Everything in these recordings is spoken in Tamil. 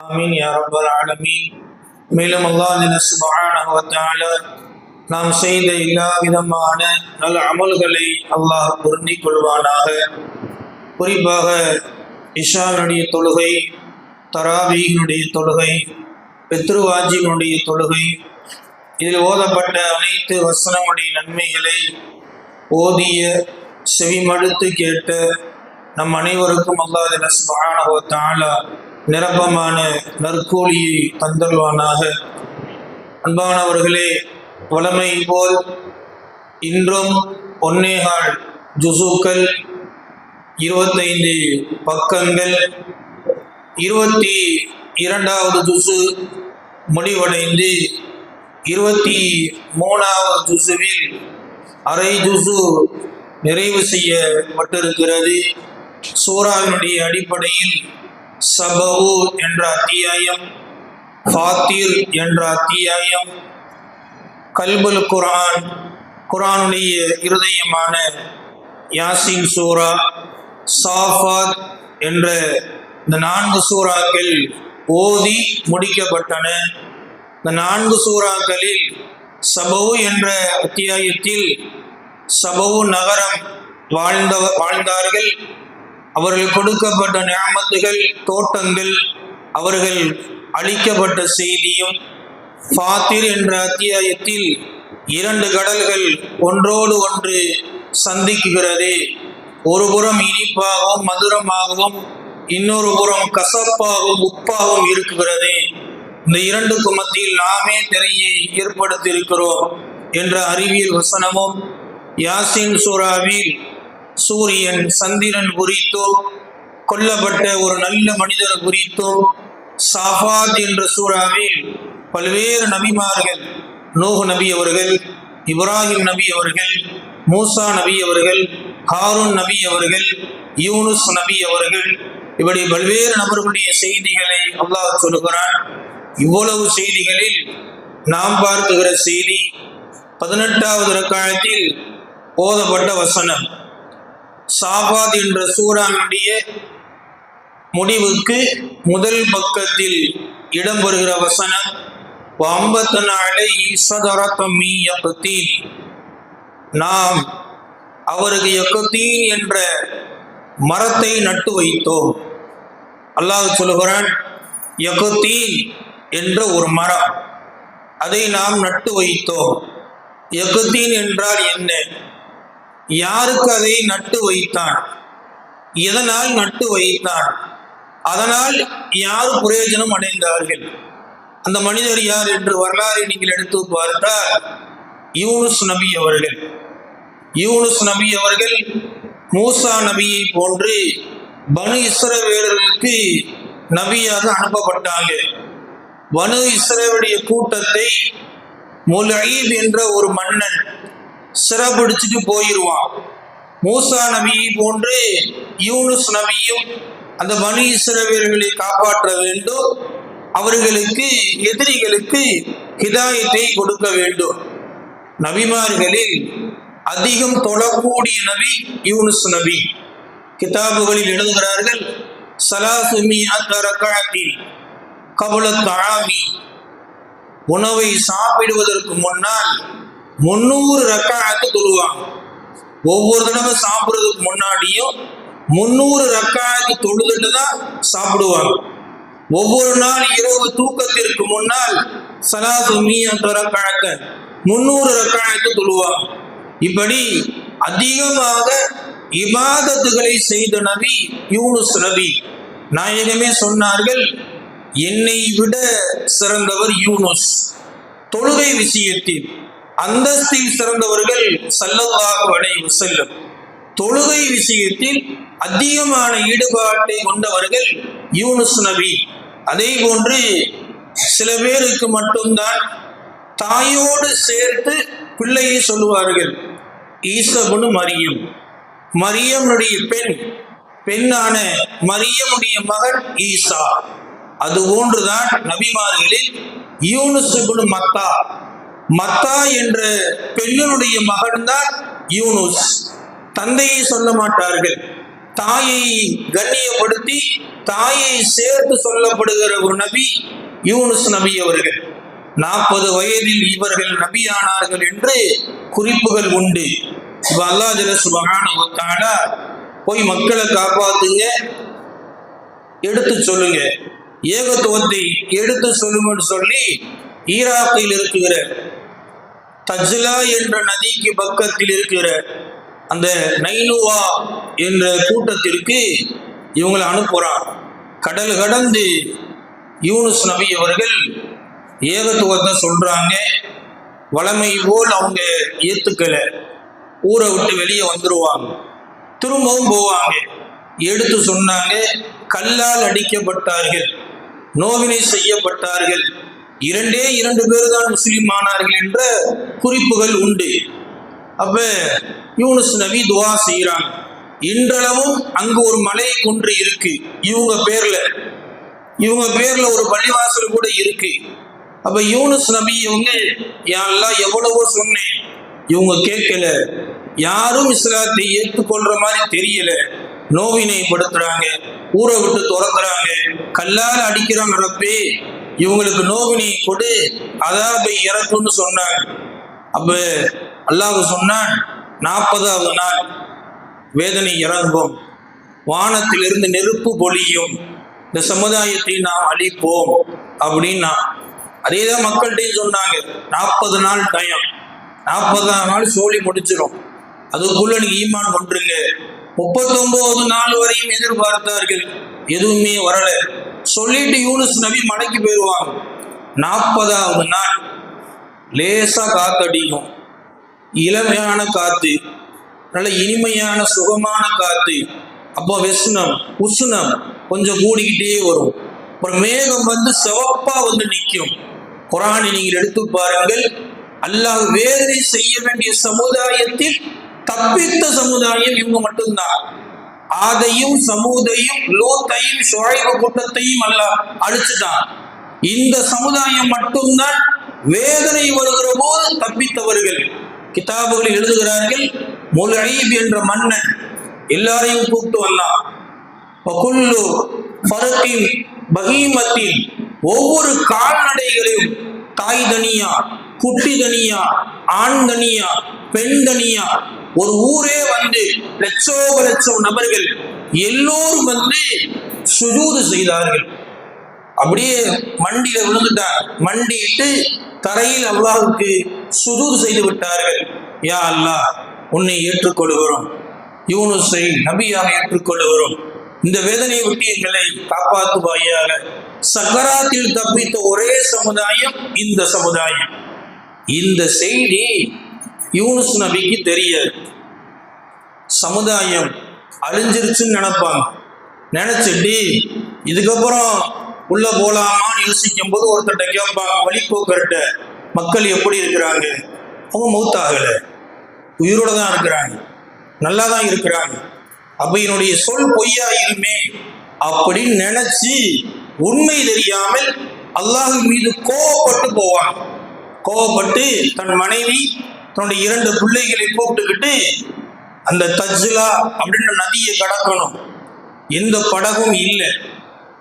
ஆமீன் யா ரப்பல் ஆலமீன். மேலும் அல்லாஹ் சுபஹானஹு வ தஆலா நாம் செய்த எல்லா விதமான நல்ல அமல்களை அல்லாஹ் பொருந்திக் கொள்வானாக. குறிப்பாக இஷாவினுடைய தொழுகை தராவீனுடைய தொழுகை பித்ருவாஜினுடைய தொழுகை இதில் ஓதப்பட்ட அனைத்து வசனமுடைய நன்மைகளை ஓதிய செவிமடுத்து கேட்ட நம் அனைவருக்கும் அல்லாஹ் சுப்ஹானஹு வ நிரப்பமான நற்கூலியை தந்தல்வானாக அன்பானவர்களே வளமை போல் இன்றும் ஒன்னேகால் ஜுசுக்கள் இருபத்தைந்து பக்கங்கள். இருபத்தி இரண்டாவது ஜுசு முடிவடைந்து இருபத்தி மூணாவது ஜுசுவில் அரை ஜுசு நிறைவு செய்யப்பட்டிருக்கிறது சூறாவினுடைய அடிப்படையில் சபவு என்ற அத்தியாயம் ஃபாத்தீர் என்ற அத்தியாயம் கல்புல் குரான் குரானுடைய இருதயமான யாசின் சூரா சாஃபாத் என்ற இந்த நான்கு சூறாக்கள் ஓதி முடிக்கப்பட்டன. இந்த நான்கு சூறாக்களில் சபவு என்ற அத்தியாயத்தில் சபவு நகரம் வாழ்ந்த வாழ்ந்தார்கள். அவர்கள் கொடுக்கப்பட்ட நியாமத்துகள் தோட்டங்கள் அவர்கள் அளிக்கப்பட்ட செய்தியும் ஃபாத்திர் என்ற அத்தியாயத்தில் இரண்டு கடல்கள் ஒன்றோடு ஒன்று சந்திக்குகிறது ஒரு புறம் இனிப்பாகவும் மதுரமாகவும் இன்னொரு புறம் கசப்பாகவும் உப்பாகவும் இருக்குகிறது இந்த இரண்டுக்கு மத்தியில் நாமே திரையை ஏற்படுத்தியிருக்கிறோம் என்ற அறிவியல் வசனமும் யாசின் சூறாவில் சூரியன் சந்திரன் குறித்தோ கொல்லப்பட்ட ஒரு நல்ல மனிதர் குறித்தோ சாஃபாத் என்ற சூறாவில் பல்வேறு நபிமார்கள் நோகு நபி அவர்கள் இப்ராஹிம் நபி அவர்கள் மூசா நபி அவர்கள் ஹாரூன் நபி அவர்கள் யூனுஸ் நபி அவர்கள் இப்படி பல்வேறு நபர்களுடைய செய்திகளை அல்லாஹ் சொல்லுகிறான். இவ்வளவு செய்திகளில் நாம் பார்க்குகிற செய்தி பதினெட்டாவது ரக்காயத்தில் போதப்பட்ட வசனம். சாபாத் என்ற சூறானுடைய முடிவுக்கு முதல் பக்கத்தில் இடம்பெறுகிற வசனம் வம்பத்தனாலே ஈசதரத்தம்மி யக்கத்தீன் நாம் அவருக்கு எக்கத்தீன் என்ற மரத்தை நட்டு வைத்தோம். அல்லாஹ் சொல்லுகிறான் எக்கத்தீன் என்ற ஒரு மரம் அதை நாம் நட்டு வைத்தோம். எக்கத்தீன் என்றால் என்ன? யாருக்கு அதை நட்டு வைத்தான்? எதனால் நட்டு வைத்தான்? அதனால் யார் பிரயோஜனம் அடைந்தார்கள்? அந்த மனிதர் யார் என்று வரலாறு நீங்கள் எடுத்து பார்த்தால் யூனுஸ் நபி அவர்கள். யூனுஸ் நபி அவர்கள் மூசா நபியை போன்று பனு இஸ்ரவேலர்களுக்கு நபியாக அனுப்பப்பட்டாங்க. பனு இஸ்ரேவுடைய கூட்டத்தை முலீப் என்ற ஒரு மன்னன் சிறப்பிடிச்சிட்டு போயிடுவான் மூசா நபியை போன்று யூனுஸ் நபியும் அந்த மணி சிறவியர்களை காப்பாற்ற வேண்டும். அவர்களுக்கு எதிரிகளுக்கு ஹிதாயத்தை கொடுக்க வேண்டும். நபிமார்களில் அதிகம் தொழக்கூடிய நபி யூனுஸ் நபி. கிதாபுகளில் எழுதுகிறார்கள் சலாசுமி அத்தரக்காத்தில் கபல தழாமி உணவை சாப்பிடுவதற்கு முன்னால் முன்னூறு ரக்காத்து தொழுவாங்க. ஒவ்வொரு தடவை சாப்பிட்றதுக்கு முன்னாடியும் முன்னூறு ரக்காத்து தொழுதுட்டு தான் சாப்பிடுவாங்க. ஒவ்வொரு நாள் இரவு தூக்கத்திற்கு முன்னால் சலாது மீன் ரக்காத்த முன்னூறு ரக்காயத்து தொழுவாங்க. இப்படி அதிகமாக இபாதத்துகளை செய்த நபி யூனுஸ் நபி நாயகமே சொன்னார்கள் என்னை விட சிறந்தவர் யூனுஸ். தொழுகை விஷயத்தில் அந்தஸ்தில் சிறந்தவர்கள் சல்லல்லாஹு அலைஹி செல்லும் தொழுகை விஷயத்தில் அதிகமான ஈடுபாட்டை கொண்டவர்கள் யூனுஸ் நபி. அதே போன்று சில பேருக்கு மட்டும்தான் தாயோடு சேர்த்து பிள்ளையை சொல்லுவார்கள். ஈசபுனு மரியம். மரியமுடைய பெண் பெண்ணான மரியமுடைய மகன் ஈசா. அது போன்றுதான் நபிமார்களில் யூனுசுபுனு மத்தா. மத்தா என்ற பெண்ணினுடைய மகன்தான் யூனுஸ். தந்தையை சொல்ல மாட்டார்கள். தாயை கண்ணியப்படுத்தி தாயை சேர்த்து சொல்லப்படுகிற ஒரு நபி யூனுஸ் நபி அவர்கள். நாற்பது வயதில் இவர்கள் நபியானார்கள் என்று குறிப்புகள் உண்டு. இப்ப அல்லாஹ் ஜல சுபகான போய் மக்களை காப்பாத்துங்க. எடுத்து சொல்லுங்க. ஏகத்துவத்தை எடுத்து சொல்லுங்கன்னு சொல்லி ஈராக்கில் இருக்கிற தஜ்லா என்ற நதிக்கு பக்கத்தில் இருக்கிற அந்த நைனுவா என்ற கூட்டத்திற்கு இவங்களை அனுப்புறான். கடல் கடந்து யூனுஸ் நபி அவர்கள் ஏகத்துவத்தை சொல்கிறாங்க வளமை போல் அவங்க ஏற்றுக்கலை ஊரை விட்டு வெளியே வந்துடுவாங்க திரும்பவும் போவாங்க. எடுத்து சொன்னாங்க கல்லால் அடிக்கப்பட்டார்கள். நோவினை செய்யப்பட்டார்கள். இரண்டே இரண்டு பேர் தான் முஸ்லீம் ஆனார்கள் என்ற குறிப்புகள் உண்டு. அப்ப யூனுஸ் நபி துவா செய்கிறாங்க இன்றளவும் அங்கு ஒரு மலை குன்று இருக்கு. இவங்க பேர்ல. இவங்க பேர்ல ஒரு பள்ளிவாசல் கூட இருக்கு. அப்ப யூனுஸ் நபி இவங்க யாரெல்லாம் எவ்வளவோ சொன்னேன். இவங்க கேட்கல. யாரும் இஸ்லாத்தை ஏற்றுக்கொள்ற மாதிரி தெரியல. நோவினைப்படுத்துறாங்க ஊரை விட்டு துறக்குறாங்க. கல்லால் அடிக்கிறாங்க ரப்பே. இவங்களுக்கு நோவினை கொடு அதாபை இறக்குன்னு சொன்னாங்க. அப்ப அல்லாஹ் சொன்னான் நாற்பதாவது நாள் வேதனை இறங்கும் வானத்திலிருந்து நெருப்பு பொழியும். இந்த சமுதாயத்தை நாம் அழிப்போம் அப்படின்னா அதே தான் மக்கள்கிட்டையும் சொன்னாங்க. நாற்பது நாள் டயம் நாற்பதாம் நாள் சோழி முடிச்சிடும் அதுக்குள்ள நீங்க ஈமான் கொண்டுருங்க. முப்பத்தொன்பது நாள் வரையும் எதிர்பார்த்தார்கள். எதுவுமே வரல. சொல்லிட்டு யூனுஸ் நபி மடக்கி போயிடுவாங்க நாற்பதாவது நாள். லேசா காத்தடிக்கும். இளமையான காத்து. நல்ல இனிமையான சுகமான காத்து. அப்போ விஷ்ணம் உஷ்ணம் கொஞ்சம் கூடிக்கிட்டே வரும். அப்புறம் மேகம் வந்து சிவப்பா வந்து நிற்கும். குரானை நீங்கள் எடுத்து பாருங்கள். அல்லாஹ் வேதனை செய்ய வேண்டிய சமுதாயத்தில் தப்பித்த சமுதாயம் இவங்க மட்டும்தான். ஆதையும் சமூதையும் லோத்தையும் சுழைவு கூட்டத்தையும் அல்ல அழிச்சுதான் இந்த சமுதாயம் மட்டும்தான் வேதனை வருகிற போது தப்பித்தவர்கள். கிதாபுகளில் எழுதுகிறார்கள் முல்ஐப் என்ற மன்னன் எல்லாரையும் கூப்பிட்டு வந்தான். வகுல்லு ஃபரத்தின் பகீமத்தில் ஒவ்வொரு கால்நடைகளையும் தாய் தனியா குட்டி தனியா ஆண் தனியா பெண் தனியா ஒரு ஊரே வந்து லட்சோப லட்சம் நபர்கள் எல்லோரும் வந்து சுஜூது செய்தார்கள். அப்படியே மண்டியில விழுந்துட்டார். மண்டியிட்டு தரையில் அல்லாஹ்வுக்கு சுஜூது செய்து விட்டார்கள். யா அல்லா உன்னை ஏற்றுக்கொள்கிறோம். யூனுஸை நபியாக ஏற்றுக்கொள்கிறோம். இந்த வேதனையை விட்டு எங்களை காப்பாற்றுவாயாக சக்கராத்தில் தப்பித்த ஒரே சமுதாயம் இந்த சமுதாயம். இந்த செய்தி யூனுஸ் நபிக்கு தெரியாது. சமுதாயம் அழிஞ்சிருச்சுன்னு நினைப்பாங்க. நினைச்சிட்டு இதுக்கப்புறம் உள்ள போலாமான்னு யோசிக்கும் போது ஒருத்தர்கிட்ட கேட்பாங்க வழிபோக்கர்கிட்ட மக்கள் எப்படி இருக்கிறாங்க? அவங்க மௌத்தாகலை உயிரோட தான் இருக்கிறாங்க. நல்லா தான் இருக்கிறாங்க. அப்ப என்னுடைய சொல் பொய்யாயிருமே அப்படின்னு நினைச்சு உண்மை தெரியாமல் அல்லாஹ் மீது கோவப்பட்டு போவான். கோவப்பட்டு தன் மனைவி தன்னுடைய இரண்டு பிள்ளைகளை கூப்பிட்டுக்கிட்டு அந்த தஜ்லா அப்படின்ற நதியை கடக்கணும். எந்த படகும் இல்லை.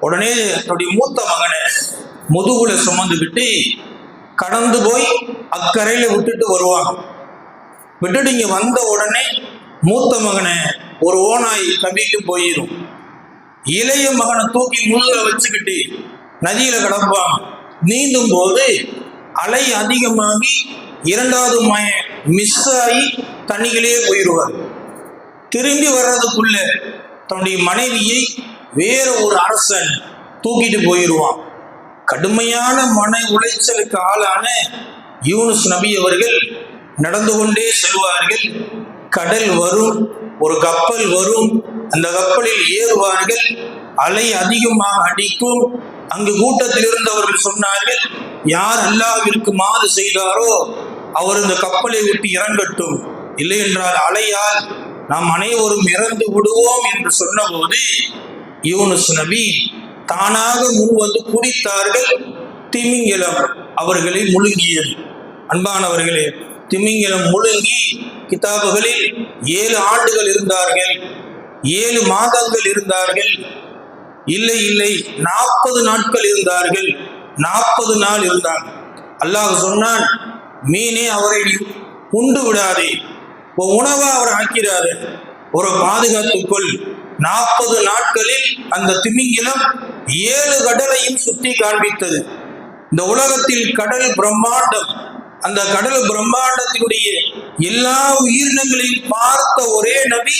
உடனே தன்னுடைய மூத்த மகனை முதுகுல சுமந்துக்கிட்டு கடந்து போய் அக்கரையில் விட்டுட்டு வருவாங்க. விட்டுட்டு இங்கே வந்த உடனே மூத்த மகனை ஒரு ஓனாய் கவிட்டு போயிடும் இளைய மகனை தூக்கி முதுகில் வச்சுக்கிட்டு நதியில் கிடப்பான் நீந்தும் போது அலை அதிகமாகி இரண்டாவது மய மிஸ் ஆகி தண்ணிகளே போயிடுவார் திரும்பி வர்றதுக்குள்ள தன்னுடைய மனைவியை வேற ஒரு அரசன் தூக்கிட்டு போயிடுவான் கடுமையான மன உளைச்சலுக்கு ஆளான யூனுஸ் நபி அவர்கள் நடந்து கொண்டே செல்வார்கள். கடல் வரும் ஒரு கப்பல் வரும். அந்த கப்பலில் ஏறுவார்கள். அலை அதிகமாக அடிக்கும். அங்கு கூட்டத்தில் இருந்தவர்கள் சொன்னார்கள் யார் அல்லாவிற்கு மாறு செய்தாரோ அவர் இந்த கப்பலை விட்டு இறங்கட்டும். இல்லை என்றால் அலையால் நாம் அனைவரும் இறந்து விடுவோம் என்று சொன்னபோது யூனுஸ் நபி தானாக முன் வந்து குடித்தார்கள். திமிங்கலம் அவர்களை முழுங்கியது. அன்பானவர்களே திமிங்கலம் முழுங்கி கிதாபுகளில் ஏழு ஆண்டுகள் இருந்தார்கள். ஏழு மாதங்கள் இருந்தார்கள். இல்லை இல்லை. நாற்பது நாட்கள் இருந்தார்கள். நாற்பது நாள் இருந்தாங்க. அல்லாஹ் சொன்னான் மீனே அவரை உண்டு விடாதே. உன் உணவை அவர் ஆக்கிறாரு. ஒரு பாதுகாத்துக்குள் நாற்பது நாட்களில் அந்த திமிங்கிலம் ஏழு கடலையும் சுத்தி காண்பித்தது. இந்த உலகத்தில் கடல் பிரம்மாண்டம். அந்த கடல் பிரம்மாண்டத்தினுடைய எல்லா உயிரினங்களையும் பார்த்த ஒரே நபி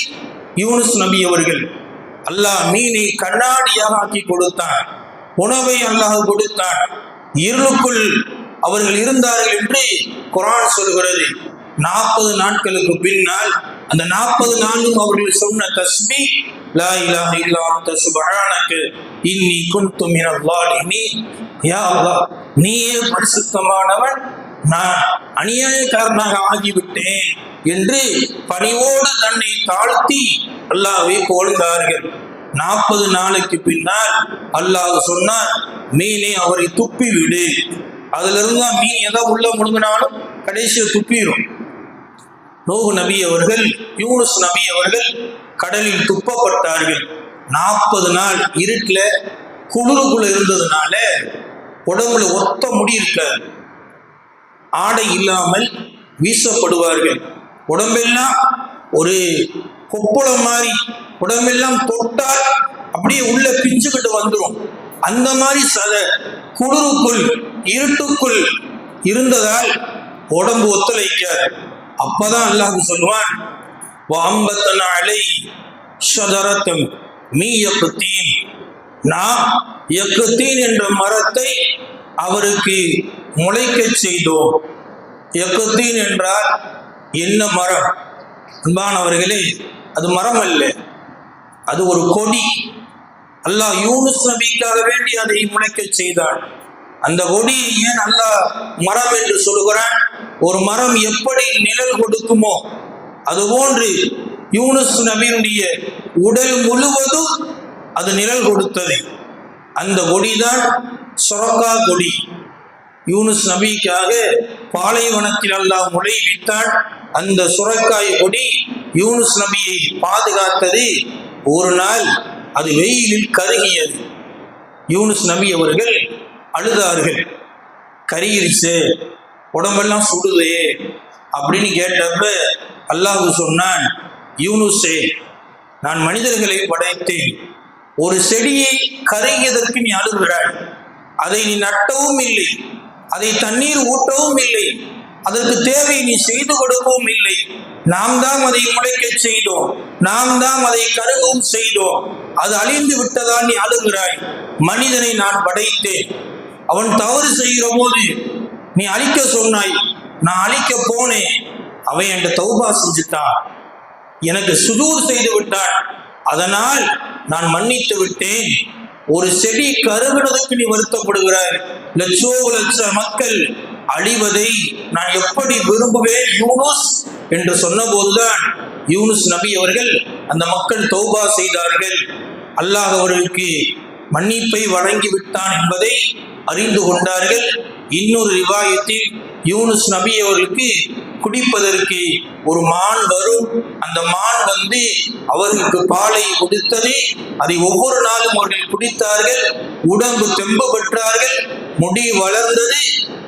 யூனுஸ் நபி அவர்கள். அல்லாஹ் மீனை கண்ணாடியாக ஆக்கி கொடுத்தான். உணவை அல்லாஹ் கொடுத்தான். இருளுக்குள் அவர்கள் இருந்தார்கள் என்று குரான் சொல்கிறது. நாற்பது நாட்களுக்கு பின்னால் அந்த நாற்பது நாளும் அவர்கள் சொன்ன தஸ்மி லா இலாஹ இல்லா அன்த சுப்ஹானக இன்னி குன்து மினல் யா அல்லாஹ் நீயே பரிசுத்தமானவன் நான் அநியாயக்காரனாக ஆகிவிட்டேன் என்று பணிவோடு தன்னை தாழ்த்தி அல்லாவை புகழ்ந்தார்கள் நாற்பது நாளைக்கு பின்னால் அல்லாஹ் சொன்னான் மீனே அவரை துப்பி விடு அதுல இருந்தா மீன் எதை உள்ள முழுங்கினாலும் கடைசியை துப்பிடும் நோகு நபி அவர்கள் யூனுஸ் நபி அவர்கள் கடலில் துப்பப்பட்டார்கள். நாற்பது நாள் இருட்டில் குளிருக்குள்ள இருந்ததுனால உடம்புல ஒத்த முடி இருக்காது. ஆடை இல்லாமல் வீசப்படுவார்கள். உடம்பெல்லாம் ஒரு கொப்புளம் மாதிரி உடம்பெல்லாம் தொட்டால் அப்படியே உள்ள பிஞ்சுக்கிட்டு வந்துடும் அந்த மாதிரி சத குளிருக்குள் இருட்டுக்குள் இருந்ததால் உடம்பு ஒத்துழைக்க அப்பதான் அல்லாஹ் சொல்லுவான் வாம்பத்தன அலை சதரத்தம் மீ எக்குத்தீன் நாம் எக்குத்தீன் என்ற மரத்தை அவருக்கு முளைக்கச் செய்தோம். எக்குத்தீன் என்றால் என்ன மரம்? அன்பானவர்களே அது மரம் அல்ல அது ஒரு கொடி. அல்லாஹ் யூனுஸ் நபிக்காக வேண்டி அதை முளைக்கச் செய்தான் அந்த கொடி ஏன் அல்லாஹ் மரம் என்று சொல்லுகிறான்? ஒரு மரம் எப்படி நிழல் கொடுக்குமோ அதுபோன்று யூனுஸ் நபியினுடைய உடல் முழுவதும் அது நிழல் கொடுத்தது. அந்த கொடிதான் சொரக்கா கொடி. யூனுஸ் நபிக்காக பாலைவனத்தில் அல்லாஹ் விட்டால் அந்த சுரக்காய் கொடி யூனுஸ் நபியை பாதுகாத்தது. ஒரு நாள் அது வெயிலில் கருகியது. யூனுஸ் நபி அவர்கள் அழுதார்கள். கரியிருச்சு உடம்பெல்லாம் சுடுது அப்படின்னு கேட்டப்ப அல்லாஹு சொன்னான் யூனுஸே நான் மனிதர்களை படைத்தேன். ஒரு செடியை கருகியதற்கு நீ அழுகிறாய். அதை நீ நட்டவும் இல்லை. அதை தண்ணீர் ஊட்டவும் இல்லை. அதற்கு தேவை நீ செய்து கொடுக்கவும் இல்லை. நாம் தான் அதை முளைக்க செய்தோம். நாம் தான் அதை கருகவும் செய்தோம். அது அழிந்து விட்டதால் நீ அழுகிறாய். மனிதனை நான் படைத்தேன். அவன் தவறு செய்கிற போது நீ அழிக்க சொன்னாய். நான் அழிக்க போனேன். அவன் என்கிட்ட தௌபா செஞ்சுட்டான். எனக்கு சுதூர் செய்து விட்டான். அதனால் நான் மன்னித்து விட்டேன். ஒரு செடி கருவினதுக்கு நீ வருத்தப்படுகிறாய் லட்சோ லட்ச மக்கள் அழிவதை நான் எப்படி விரும்புவேன்? யூனுஸ் என்று சொன்னபோதுதான் யூனுஸ் நபி அவர்கள் அந்த மக்கள் தௌபா செய்தார்கள். அல்லாஹ் அவர்களுக்கு மன்னிப்பை வழங்கி விட்டான் என்பதை அறிந்து கொண்டார்கள். இன்னொரு ரிவாயத்தில் யூனுஸ் நபி அவர்களுக்கு குடிப்பதற்கு ஒரு மான் வரும். அந்த மான் வந்து அவர்களுக்கு பாலை கொடுத்தது. அதை ஒவ்வொரு நாளும் அவர்கள் குடித்தார்கள். உடம்பு தெம்பு பெற்றார்கள். முடி வளர்ந்தது.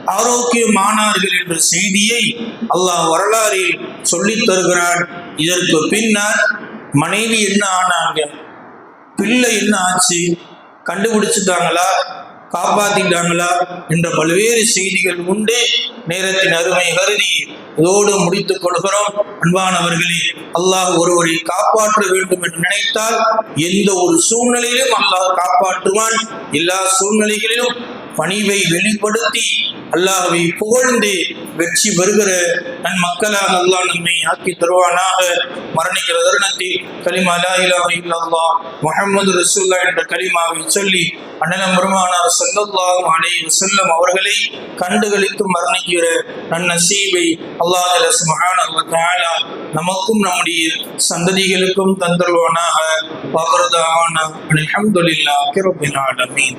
ஆரோக்கியமானார்கள் என்ற செய்தியை அல்லாஹ் வரலாறில் சொல்லித் தருகிறான். இதற்கு பின்னால் மனைவி என்ன ஆனாங்க? பிள்ளை என்ன ஆச்சு? கண்டுபிடிச்சிட்டாங்களா? காப்பாத்திட்டாங்களா என்ற பல்வேறு செய்திகள் உண்டு நேரத்தின் அருமை கருதி இதோடு முடித்துக் கொள்கிறோம். அன்பானவர்களே அல்லாஹ் ஒருவரை காப்பாற்ற வேண்டும் என்று நினைத்தால் எந்த ஒரு சூழ்நிலையிலும் அல்லாஹ் காப்பாற்றுவான். எல்லா சூழ்நிலைகளிலும் பணிவை வெளிப்படுத்தி அல்லாஹை புகழ்ந்து வெற்றி பெறுகிற நன் மக்களாக அல்லாஹ் நம்மை ஆக்கி தருவானாக மரணிக்கிற தருணத்தில் கலிமா லா இலாஹ இல்லல்லாஹ் முஹம்மது ரசூல்லா என்ற கலிமாவை சொல்லி அண்ணலம் பெருமானார் ஸல்லல்லாஹு அலைஹி வஸல்லம் அவர்களை கண்டுகளித்து மரணிக்கிற நன் நசீபை அல்லாஹ் ஜல்ல சுப்ஹானஹு வ தஆலா நமக்கும் நம்முடைய சந்ததிகளுக்கும் தந்தருவானாக வக்ரதாவானா அல்ஹம்துலில்லாஹி ரப்பில் ஆலமீன்.